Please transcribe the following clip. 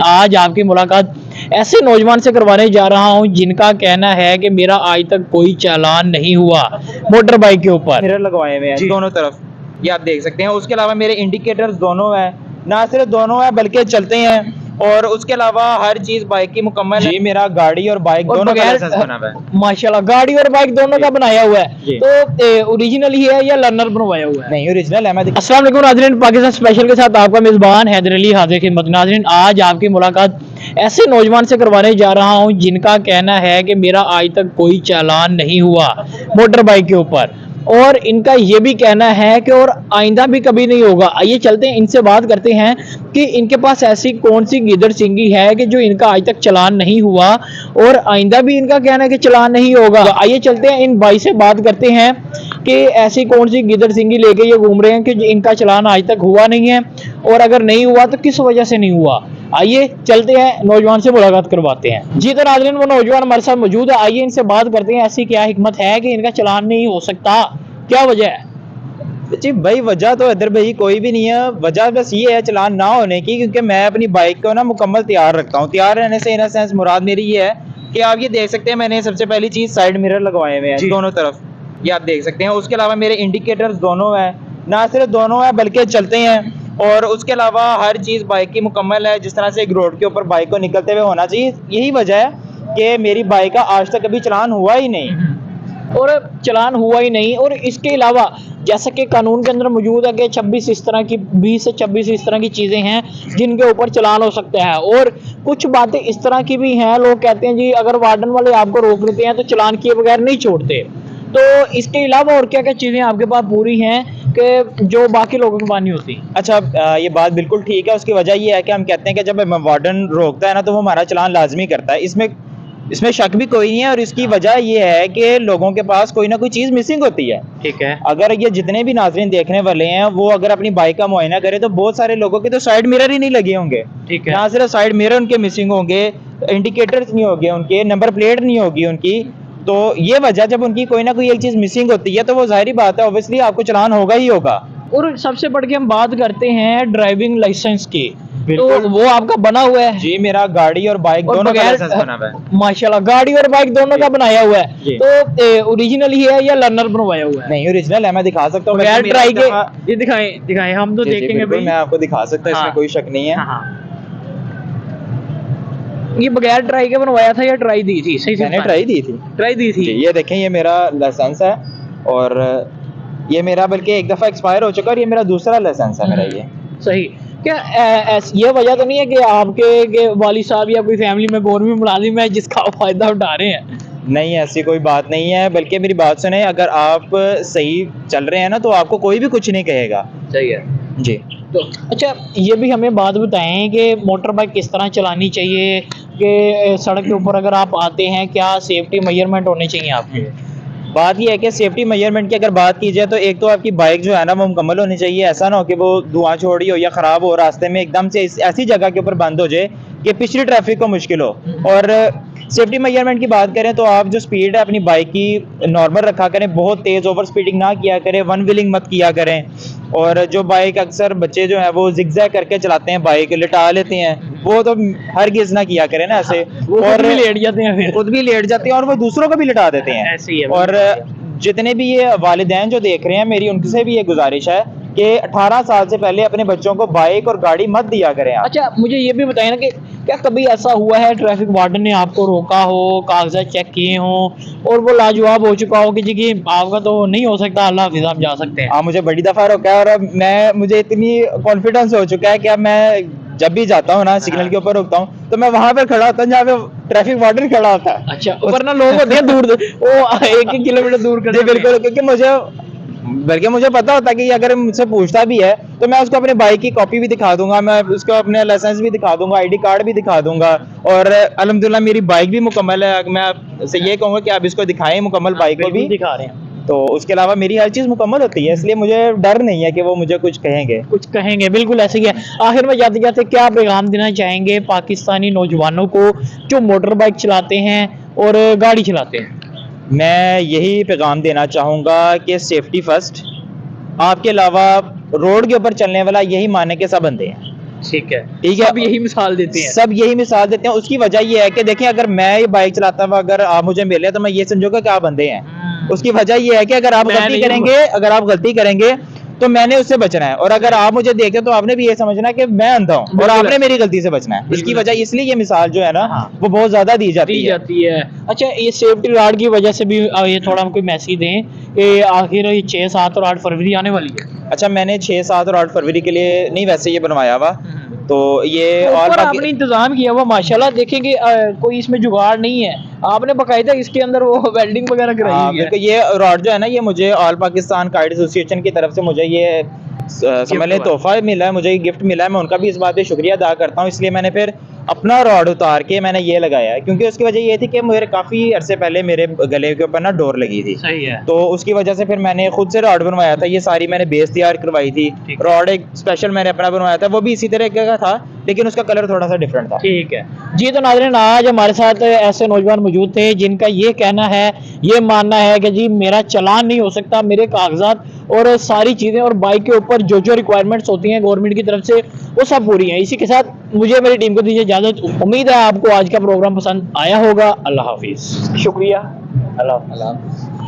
آج آپ کی ملاقات ایسے نوجوان سے کروانے جا رہا ہوں جن کا کہنا ہے کہ میرا آج تک کوئی چالان نہیں ہوا موٹر بائک کے اوپر۔ میرر لگوائے ہوئے ہیں جی۔ دونوں طرف۔ یہ آپ دیکھ سکتے ہیں۔ اس کے علاوہ میرے انڈیکیٹرز دونوں ہیں۔ نہ صرف دونوں ہیں بلکہ چلتے ہیں۔ اور اس کے علاوہ ہر چیز بائک کی مکمل ہے۔ میرا گاڑی اور بائک دونوں کا ماشاء اللہ گاڑی اور بائک دونوں کا جی۔ بنایا ہوا ہے۔ جی۔ تو اوریجنل ہی ہے یا لرنر بنوایا ہوا ہے؟ نہیں اوریجنل ہے میں السلام علیکم ناظرین پاکستان اسپیشل کے ساتھ آپ کا میزبان حیدر علی حاضر خدمت۔ ناظرین آج آپ کی ملاقات ایسے نوجوان سے کروانے جا رہا ہوں جن کا کہنا ہے کہ میرا آج تک کوئی چالان نہیں ہوا موٹر بائک کے اوپر۔ اور ان کا یہ بھی کہنا ہے کہ اور آئندہ بھی کبھی نہیں ہوگا۔ آئیے چلتے ہیں، ان سے بات کرتے ہیں کہ ان کے پاس ایسی کون سی گیدر سنگھی ہے کہ جو ان کا آج تک چلان نہیں ہوا اور آئندہ بھی ان کا کہنا ہے کہ چلان نہیں ہوگا۔ آئیے چلتے ہیں، ان بھائی سے بات کرتے ہیں کہ ایسی کون سی گیدر سنگھی لے کے یہ گھوم رہے ہیں کہ ان کا چلان آج تک ہوا نہیں ہے اور اگر نہیں ہوا تو کس وجہ سے نہیں ہوا؟ آئیے چلتے ہیں نوجوان سے ملاقات کرواتے ہیں۔ جی تو ناظرین وہ نوجوان ہمارے ساتھ موجود ہے۔ آئیے ان سے بات کرتے ہیں۔ ایسی کیا حکمت ہے کہ ان کا چلان نہیں ہو سکتا؟ کیا وجہ ہے؟ جی بھائی وجہ تو ادھر بھائی کوئی بھی نہیں ہے۔ وجہ بس یہ ہے چلان نہ ہونے کی کیونکہ میں اپنی بائک کو نا مکمل تیار رکھتا ہوں۔ تیار رہنے سے ان سینس مراد میری یہ ہے کہ آپ یہ دیکھ سکتے ہیں میں نے سب سے پہلی چیز سائڈ مرر لگوائے ہوئے ہیں جی۔ دونوں طرف۔ یہ آپ دیکھ سکتے ہیں۔ اس کے علاوہ میرے انڈیکیٹر دونوں ہیں۔ نہ صرف دونوں ہیں بلکہ چلتے ہیں۔ اور اس کے علاوہ ہر چیز بائک کی مکمل ہے جس طرح سے ایک روڈ کے اوپر بائک کو نکلتے ہوئے ہونا چاہیے یہی وجہ ہے کہ میری بائک کا آج تک کبھی چلان ہوا ہی نہیں۔ اور چلان ہوا ہی نہیں اور اس کے علاوہ جیسا کہ قانون کے اندر موجود ہے کہ چھبیس اس طرح کی بیس سے چھبیس اس طرح کی چیزیں ہیں جن کے اوپر چلان ہو سکتے ہیں۔ اور کچھ باتیں اس طرح کی بھی ہیں لوگ کہتے ہیں جی اگر وارڈن والے آپ کو روک لیتے ہیں تو چلان کیے بغیر نہیں چھوڑتے۔ تو اس کے علاوہ اور کیا کیا چیزیں آپ کے پاس پوری ہیں کہ جو باقی لوگوں کے پانی ہوتی اچھا یہ بات بالکل ٹھیک ہے۔ اس کی وجہ یہ ہے کہ ہم کہتے ہیں کہ جب وارڈن روکتا ہے نا تو وہ ہمارا چلان لازمی کرتا ہے۔ اس میں اس میں شک بھی کوئی نہیں ہے اور اس کی وجہ یہ ہے کہ لوگوں کے پاس کوئی نہ کوئی چیز مسنگ ہوتی ہے۔ ٹھیک ہے۔ اگر یہ جتنے بھی ناظرین دیکھنے والے ہیں وہ اگر اپنی بائک کا معائنہ کرے تو بہت سارے لوگوں کے تو سائڈ میرر ہی نہیں لگے ہوں گے۔ ٹھیک ہے۔ نہ صرف سائڈ میرر ان کے مسنگ ہوں گے انڈیکیٹرز نہیں ہوگی ان کے نمبر پلیٹ نہیں ہوگی ان کی۔ تو یہ وجہ جب ان کی کوئی نہ کوئی ایک چیز مسنگ ہوتی ہے تو وہ ظاہری بات ہے اوبیسلی آپ کو چلان ہوگا ہی ہوگا۔ اور سب سے بڑھ کے ہم بات کرتے ہیں ڈرائیونگ لائسنس کی۔ تو وہ آپ کا بنا ہوا ہے۔ جی میرا گاڑی اور بائک دونوں کا لائسنس بنا ہوا ہے۔ ماشاء اللہ گاڑی اور بائک دونوں کا جی۔ بنایا ہوا ہے۔ جی۔ تو اوریجنل ہی ہے یا لرنر بنوایا ہوا ہے؟ نہیں اوریجنل ہے میں دکھا سکتا ہوں یہ دکھائیں دکھائیں ہم تو جی، دیکھیں گے میں آپ کو دکھا سکتا ہوں اس میں ہاں۔ کوئی شک نہیں ہے۔ ہاں، ہاں۔ یہ بغیر ٹرائی کے بنوایا تھا یا ٹرائی دی تھی؟ صحیح میں نے ٹرائی دی تھی۔ ٹرائی دی تھی۔ جی، یہ دیکھیں یہ میرا لائسنس ہے اور یہ میرا بلکہ ایک دفعہ ایکسپائر ہو چکا اور یہ میرا دوسرا لائسنس ہے میرا یہ۔ صحیح۔ کیا یہ وجہ تو نہیں ہے کہ آپ کے والد صاحب یا کوئی فیملی میں گورنمنٹ ملازم ہے جس کا فائدہ اٹھا رہے ہیں؟ نہیں ایسی کوئی بات نہیں ہے بلکہ میری بات سنیں اگر آپ صحیح چل رہے ہیں نا تو آپ کو کوئی بھی کچھ نہیں کہے گا۔ صحیح ہے۔ جی۔ تو اچھا یہ بھی ہمیں بات بتائیں کہ موٹر بائک کس طرح چلانی چاہیے؟ کے سڑک کے اوپر اگر آپ آتے ہیں کیا سیفٹی میئرمنٹ ہونے چاہیے آپ کے؟ بات یہ ہے کہ سیفٹی میئرمنٹ کی اگر بات کی جائے تو ایک تو آپ کی بائک جو ہے نا وہ مکمل ہونی چاہیے۔ ایسا نہ ہو کہ وہ دھواں چھوڑی ہو یا خراب ہو راستے میں ایک دم سے ایسی جگہ کے اوپر بند ہو جائے کہ پچھلی ٹریفک کو مشکل ہو۔ اور سیفٹی میئرمنٹ کی بات کریں تو آپ جو سپیڈ ہے اپنی بائک کی نارمل رکھا کریں بہت تیز اوور سپیڈنگ نہ کیا کریں ون ویلنگ مت کیا کریں۔ اور جو بائک اکثر بچے جو ہیں وہ زگزا کر کے چلاتے ہیں بائک لٹا لیتے ہیں۔ وہ تو ہر گز نہ کیا کریں نا ایسے۔ اور لیٹ جاتے ہیں خود بھی لیٹ جاتے ہیں اور وہ دوسروں کو بھی لٹا دیتے ہیں۔ اور جتنے بھی یہ والدین جو دیکھ رہے ہیں میری ان سے بھی یہ گزارش ہے کہ اٹھارہ سال سے پہلے اپنے بچوں کو بائک اور گاڑی مت دیا کریں اچھا مجھے یہ بھی بتائیں کہ کیا کبھی ایسا ہوا ہے ٹریفک وارڈن نے آپ کو روکا ہو کاغذات چیک کیے ہوں اور وہ لاجواب ہو چکا ہو کہ جی کہ آپ کا تو نہیں ہو سکتا اللہ حافظ آپ جا سکتے ہیں۔ ہاں مجھے بڑی دفعہ روکا ہے اور میں مجھے اتنی کانفیڈنس ہو چکا ہے کہ میں جب بھی جاتا ہوں نا ہاں۔ سگنل کے اوپر روکتا ہوں تو میں وہاں پر کھڑا ہوتا ہوں جہاں پہ ٹریفک وارڈن کھڑا ہوتا ہے۔ اچھا ورنہ لوگ ہوتے ہیں دور وہ ایک ایک کلو میٹر دور کرتے جی، بالکل کیونکہ مجھے بلکہ مجھے پتا ہوتا کہ اگر مجھ سے پوچھتا بھی ہے تو میں اس کو اپنے بائک کی کاپی بھی دکھا دوں گا میں اس کو اپنے لائسنس بھی دکھا دوں گا آئی ڈی کارڈ بھی دکھا دوں گا۔ اور الحمد میری بائک بھی مکمل ہے۔ میں آپ سے یہ کہوں گا کہ آپ اس کو دکھائیں مکمل بائک کو بھی۔ دکھا رہے ہیں۔ تو اس کے علاوہ میری ہر چیز مکمل ہوتی ہے اس لیے مجھے ڈر نہیں ہے کہ وہ مجھے کچھ کہیں گے۔ کچھ کہیں گے بالکل ایسے ہی ہے۔ آخر میں جاتے جاتے کیا پیغام دینا چاہیں گے پاکستانی نوجوانوں کو جو موٹر بائک چلاتے ہیں اور گاڑی چلاتے ہیں؟ میں یہی پیغام دینا چاہوں گا کہ سیفٹی فرسٹ آپ کے علاوہ روڈ کے اوپر چلنے والا یہی ماننے کے سب بندے ہیں۔ ٹھیک ہے۔ ٹھیک ہے؟ سب یہی مثال دیتے ہیں۔ سب یہی مثال دیتے ہیں۔ اس کی وجہ یہ ہے کہ دیکھیں اگر میں یہ بائک چلاتا ہوں اگر آپ مجھے ملے تو میں یہ سمجھوں گا کہ آپ بندے ہیں۔ ہاں۔ اس کی وجہ یہ ہے کہ اگر آپ غلطی کریں گے اگر آپ غلطی کریں گے تو میں نے اس سے بچنا ہے اور اگر آپ مجھے دیکھیں تو آپ نے بھی یہ سمجھنا کہ میں اندھا ہوں اور آپ نے میری غلطی سے بچنا ہے۔ اس کی۔ وجہ اس لیے یہ مثال جو ہے نا ہاں۔ وہ بہت زیادہ دی جاتی ہے۔ اچھا یہ سیفٹی راڈ کی وجہ سے بھی یہ تھوڑا ہم کوئی میسیج دیں کہ آخر یہ چھ سات اور آٹھ فروری آنے والی ہے۔ اچھا میں نے چھ سات اور آٹھ فروری کے لیے نہیں ویسے یہ بنوایا ہوا۔ تو یہ اور آپ نے انتظام کیا ہوا ماشاءاللہ دیکھیں کہ کوئی اس میں جگاڑ نہیں ہے۔ آپ نے باقاعدہ اس کے اندر وہ ویلڈنگ وغیرہ ہاں کرائی ہوئی ہے۔ یہ راڈ جو ہے نا یہ مجھے آل پاکستان کائٹ ایسوسیشن کی طرف سے مجھے یہ سمجھ لیں۔ تحفہ ملا ہے مجھے یہ گفٹ ملا ہے میں ان کا بھی اس بات پہ شکریہ ادا کرتا ہوں۔ اس لیے میں نے پھر اپنا راڈ اتار کے میں نے یہ لگایا کیونکہ اس کی وجہ یہ تھی کہ میرے کافی عرصے پہلے میرے گلے کے اوپر نا ڈور لگی تھی۔ صحیح ہے۔ تو اس کی وجہ سے پھر میں نے خود سے راڈ بنوایا تھا یہ ساری میں نے بیس تیار کروائی تھی۔ راڈ ایک اسپیشل میں نے اپنا بنوایا تھا وہ بھی اسی طرح کا تھا لیکن اس کا کلر تھوڑا سا ڈفرنٹ تھا۔ ٹھیک ہے۔ جی تو ناظرین آج ہمارے ساتھ ایسے نوجوان موجود تھے جن کا یہ کہنا ہے یہ ماننا ہے کہ جی میرا چلان نہیں ہو سکتا میرے کاغذات اور ساری چیزیں اور بائک کے اوپر جو جو ریکوائرمنٹس ہوتی ہیں گورنمنٹ کی طرف سے، وہ سب پوری ہیں۔ اسی کے ساتھ مجھے میری ٹیم کو دیجیے اجازت۔ امید ہے آپ کو آج کا پروگرام پسند آیا ہوگا۔ اللہ حافظ۔ شکریہ۔ اللہ حافظ۔